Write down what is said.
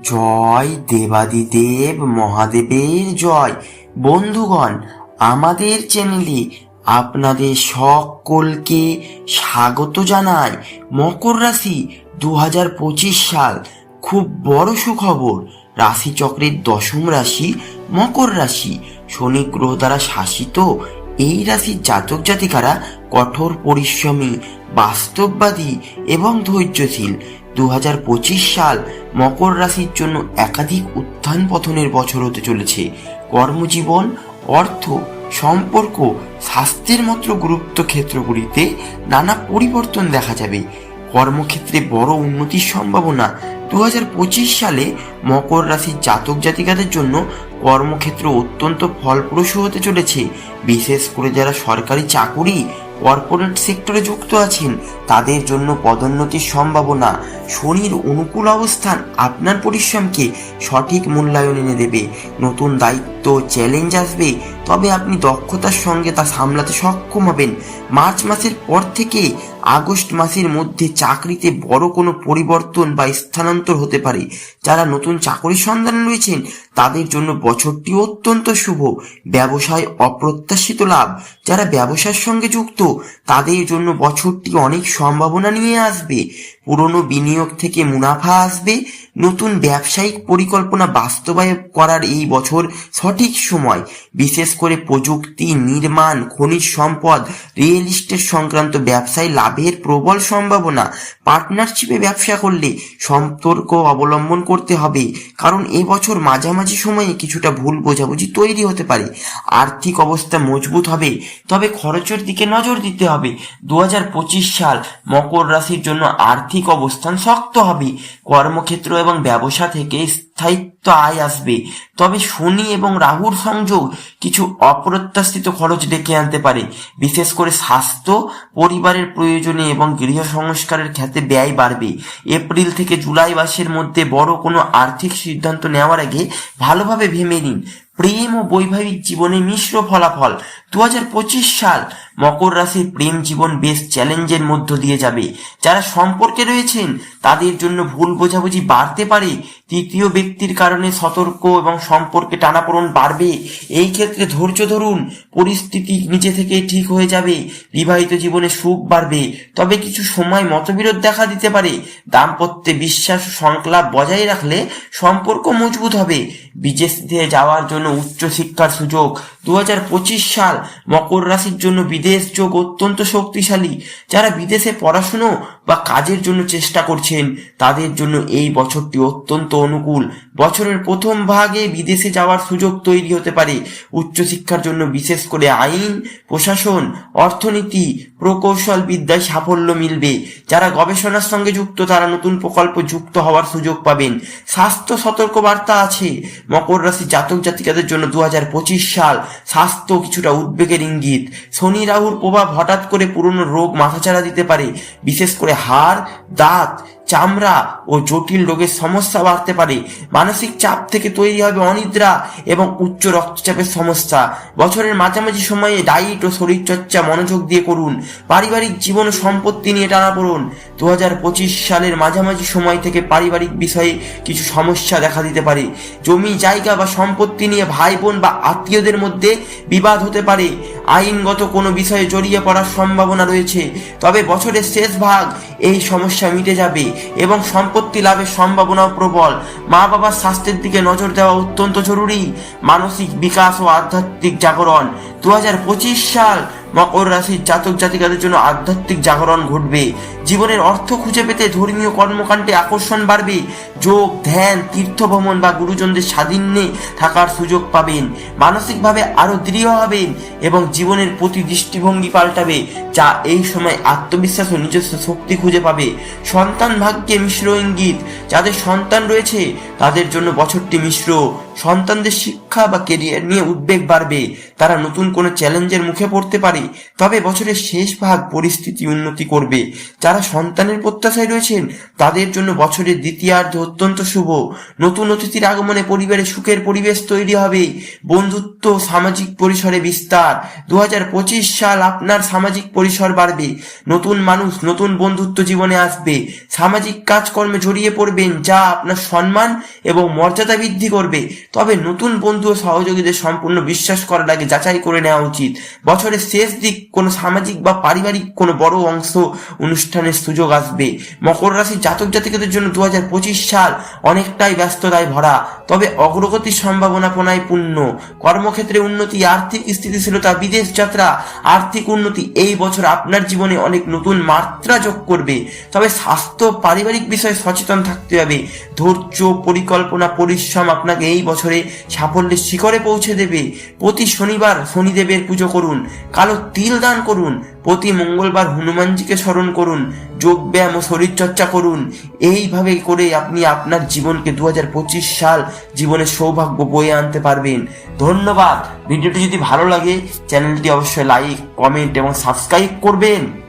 জয় দেবাদিদেব মহাদেবের জয়। বন্ধুগণ, আমাদের চ্যানেলে আপনাদের সকলকে স্বাগত জানাই। মকর রাশি দু হাজার পঁচিশ সাল খুব বড় সুখবর। রাশিচক্রের দশম রাশি মকর রাশি। শনি গ্রহ দ্বারা শাসিত এই রাশির জাতক জাতিকারা কঠোর পরিশ্রমী, বাস্তববাদী এবং ধৈর্যশীল। দু হাজার পঁচিশ সাল মকর রাশির জন্য একাধিক উত্থান পথনের বছর হতে চলেছে। কর্মজীবন, অর্থ, সম্পর্ক, স্বাস্থ্যের মতো গুরুত্ব ক্ষেত্রগুলিতে নানা পরিবর্তন দেখা যাবে। কর্মক্ষেত্রে বড় উন্নতির সম্ভাবনা। দু হাজার পঁচিশ সালে মকর রাশির জাতক জাতিকাদের জন্য কর্মক্ষেত্র অত্যন্ত ফলপ্রসূ হতে চলেছে। বিশেষ করে যারা সরকারি চাকুরি কর্পোরেট সেক্টরে যুক্ত আছেন। তাদের জন্য পদোন্নতির সম্ভাবনা। শনির অনুকূল অবস্থান আপনার পরিশ্রমকে সঠিক মূল্যায়ন এনে দেবে। নতুন দায়িত্ব, চ্যালেঞ্জ আসবে, তবে আপনি দক্ষতার সঙ্গে তা সামলাতে সক্ষম হবেন। মার্চ মাসের পর থেকে আগস্ট মাসের মধ্যে চাকরিতে বড় কোনো পরিবর্তন বা স্থানান্তর হতে পারে। যারা নতুন চাকরির সন্ধান রয়েছেন, তাদের জন্য বছরটি অত্যন্ত শুভ। ব্যবসায় অপ্রত্যাশিত লাভ। যারা ব্যবসার সঙ্গে যুক্ত, তাদের জন্য বছরটি অনেক সম্ভাবনা নিয়ে আসবে। পুরনো বিনিয়োগ থেকে মুনাফা আসবে, নতুন ব্যবসায়িক পরিকল্পনা বাস্তবায়ন করার এই বছর সঠিক সময়। বিশেষ করে প্রযুক্তি, নির্মাণ, খনিজ সম্পদ, রিয়েল এস্টেট সংক্রান্ত ব্যবসায় লাভের প্রবল সম্ভাবনা। পার্টনারশিপে ব্যবসা করলে সতর্ক অবলম্বন করতে হবে, কারণ এবছর মাঝামাঝি সময়ে কিছুটা ভুল বোঝাবুঝি তৈরি হতে পারে। আর্থিক অবস্থা মজবুত হবে, তবে খরচের দিকে নজর দিতে হবে। দু হাজার পঁচিশ সাল মকর রাশির জন্য আর্থিক অবস্থান শক্ত হবে। কর্মক্ষেত্র এবং ব্যবসা থেকে স্থায়িত্ব আয় আসবে। তবে শনি এবং রাহুর সংযোগ কিছু অপ্রত্যাশিত খরচ ডেকে আনতে পারে। বিশেষ করে স্বাস্থ্য, পরিবারের প্রয়োজনে এবং গৃহ সংস্কারের খ্যাতে ব্যয় বাড়বে। এপ্রিল থেকে জুলাই মাসের মধ্যে বড় কোনো আর্থিক সিদ্ধান্ত নেওয়ার আগে ভালোভাবে ভেবে নিন। প্রেম ও বৈবাহিক জীবনে মিশ্র ফলাফল। দু হাজার পঁচিশ সাল মকর রাশির প্রেম জীবন বেশ চ্যালেঞ্জের মধ্য দিয়ে যাবে। যারা সম্পর্কে রয়েছেন, তাদের জন্য ভুল বোঝাবুঝি বাড়তে পারে তৃতীয় ব্যক্তির কারণে সতর্ক এবং সম্পর্কে টানাপোড়ন বাড়বে। এই ক্ষেত্রে ধৈর্য ধরুন, পরিস্থিতি নিজে থেকে ঠিক হয়ে যাবে, বিবাহিত জীবনে সুখ বাড়বে। তবে কিছু সময় মতবিরোধ দেখা দিতে পারে। দাম্পত্যে বিশ্বাস সংলাপ বজায় রাখলে সম্পর্ক মজবুত হবে। বিদেশে যাওয়ার জন্য উচ্চশিক্ষার সুযোগ। দু হাজার পঁচিশ সাল মকর রাশির জন্য বিদেশ যোগ অত্যন্ত শক্তিশালী। যারা বিদেশে পড়াশুনো বা কাজের জন্য চেষ্টা করছেন, তাদের জন্য এই বছরটি অত্যন্ত অনুকূল। বছরের প্রথম ভাগে বিদেশে যাওয়ার সুযোগ তৈরি হতে পারে। উচ্চশিক্ষার জন্য বিশেষ করে আইন, প্রশাসন, অর্থনীতি, প্রকৌশল বিদ্যায় সাফল্য মিলবে। যারা গবেষণার সঙ্গে যুক্ত, তারা নতুন প্রকল্প যুক্ত হওয়ার সুযোগ পাবেন। স্বাস্থ্য সতর্ক বার্তা আছে। মকর রাশি জাতক জাতিকাদের জন্য দু হাজার পঁচিশ সাল স্বাস্থ্য কিছুটা উদ্বেগের ইঙ্গিত। শনি রাহুর প্রভাব হঠাৎ করে পুরনো রোগ মাথাচাড়া দিতে পারে, বিশেষ করে হাড়, দাঁত চামড়া ও জটিল রোগের সমস্যা বাড়তে পারে। মানসিক চাপ থেকে তৈরি হবে অনিদ্রা এবং উচ্চ রক্তচাপের সমস্যা। বছরের মাঝামাঝি সময়ে ডায়েট ও শরীরচর্চা মনোযোগ দিয়ে করুন। পারিবারিক জীবন ও সম্পত্তি নিয়ে টানা পড়ুন দু হাজার পঁচিশ সালের মাঝামাঝি সময় থেকে পারিবারিক বিষয়ে কিছু সমস্যা দেখা দিতে পারে। জমি, জায়গা বা সম্পত্তি নিয়ে ভাই বোন বা আত্মীয়দের মধ্যে বিবাদ হতে পারে। আইনগত কোনো বিষয়ে জড়িয়ে পড়ার সম্ভাবনা রয়েছে। তবে বছরের শেষ ভাগ এই সমস্যা মিটে যাবে এবং সম্পত্তি লাভের সম্ভাবনাও প্রবল। মা বাবার স্বাস্থ্যের দিকে নজর দেওয়া অত্যন্ত জরুরি। মানসিক বিকাশ ও আধ্যাত্মিক জাগরণ। দু হাজার পঁচিশ সাল মকর রাশির জাতক জাতিকাদের জন্য আধ্যাত্মিক জাগরণ ঘটবে। জীবনের অর্থ খুঁজে পেতে ধর্মীয় কর্মকাণ্ডে আকর্ষণ বাড়বে। যোগ, ধ্যান তীর্থ ভ্রমণ বা গুরুজনদের স্বাধীনে থাকার সুযোগ পাবেন। মানসিকভাবে আরও দৃঢ় হবেন এবং জীবনের প্রতি দৃষ্টিভঙ্গি পাল্টাবে, যা এই সময় আত্মবিশ্বাস ও নিজস্ব শক্তি খুঁজে পাবে। সন্তান ভাগ্যে মিশ্র ইঙ্গিত। যাদের সন্তান রয়েছে, তাদের জন্য বছরটি মিশ্র। সন্তানদের শিক্ষা বা কেরিয়ার নিয়ে উদ্বেগ বাড়বে, তারা নতুন কোনো চ্যালেঞ্জের মুখে পড়তে পারে। তবে বছরের শেষ ভাগ পরিস্থিতি উন্নতি করবে। যারা সন্তানের প্রত্যাশায় রয়েছেন, তাদের জন্য বছরের দ্বিতীয়ার্ধ অত্যন্ত শুভ। নতুন অতিথির আগমনে পরিবারে সুখের পরিবেশ তৈরি হবে। বন্ধুত্ব সামাজিক পরিসরে বিস্তার। দু হাজার পঁচিশ সাল আপনার সামাজিক পরিসর বাড়বে। নতুন মানুষ, নতুন বন্ধুত্ব জীবনে আসবে। সামাজিক কাজকর্মে জড়িয়ে পড়বেন, যা আপনার সম্মান এবং মর্যাদা বৃদ্ধি করবে। তবে নতুন বন্ধু ও সহযোগীদের সম্পূর্ণ বিশ্বাস করার আগে যাচাই করে নেওয়া উচিত। বছরের শেষ দিক কোনো সামাজিক বা পারিবারিক কোনো বড় অংশ অনুষ্ঠানের সুযোগ আসবে। মকর রাশির জাতক জাতিকাদের জন্য দু সাল অনেকটাই ব্যস্ততায় ভরা, তবে অগ্রগতির সম্ভাবনা পোনায় পূর্ণ। কর্মক্ষেত্রে উন্নতি, আর্থিক স্থিতিশীলতা, বিদেশ যাত্রা, আর্থিক উন্নতি এই বছর আপনার জীবনে অনেক নতুন মাত্রা যোগ করবে। তবে স্বাস্থ্য পারিবারিক বিষয়ে সচেতন থাকতে হবে। ধৈর্য, পরিকল্পনা, পরিশ্রম আপনাকে এই বছরে সাফল্যের শিখরে পৌঁছে দেবে। প্রতি শনিবার শনিদেবের পুজো করুন। কালো তিল দান করুন। প্রতি মঙ্গলবার হনুমানজিকে স্মরণ করুন। যোগ ব্যায়াম ও শরীরচর্চা করুন। এইভাবে করে আপনি আপনার জীবনকে দু হাজার পঁচিশ সাল জীবনের সৌভাগ্য বয়ে আনতে পারবেন। ধন্যবাদ। ভিডিওটি যদি ভালো লাগে, চ্যানেলটি অবশ্যই লাইক, কমেন্ট এবং সাবস্ক্রাইব করবেন।